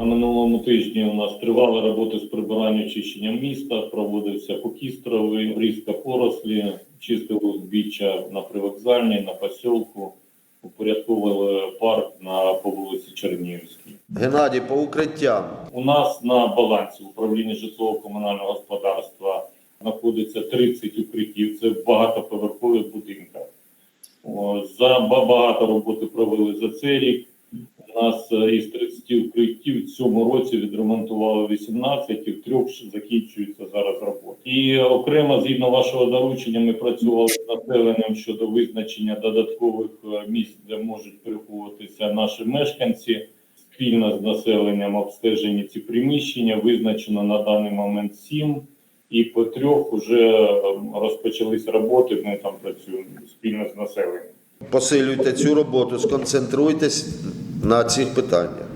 На минулому тижні у нас тривали роботи з прибирання очищення міста, проводився покістровий, різка порослі, чистили узбіччя на привокзальній, на посілку, упорядковували парк на по вулиці Чернігівській. Геннадій, по укриттям. У нас на балансі управління житлово-комунального господарства знаходиться 30 укриттів. Це в багатоповерхових будинках. За багато роботи провели за цей рік. У нас е, із 30 укриттів в цьому році відремонтували 18, і в трьох закінчується зараз робота. І окремо, згідно вашого доручення, ми працювали з населенням щодо визначення додаткових е, місць, де можуть переховуватися наші мешканці. Спільно з населенням обстежені ці приміщення. Визначено на даний момент сім, і по трьох вже розпочались роботи. Ми там працюємо спільно з населенням. Посилюйте цю роботу, сконцентруйтесь на цих питаннях.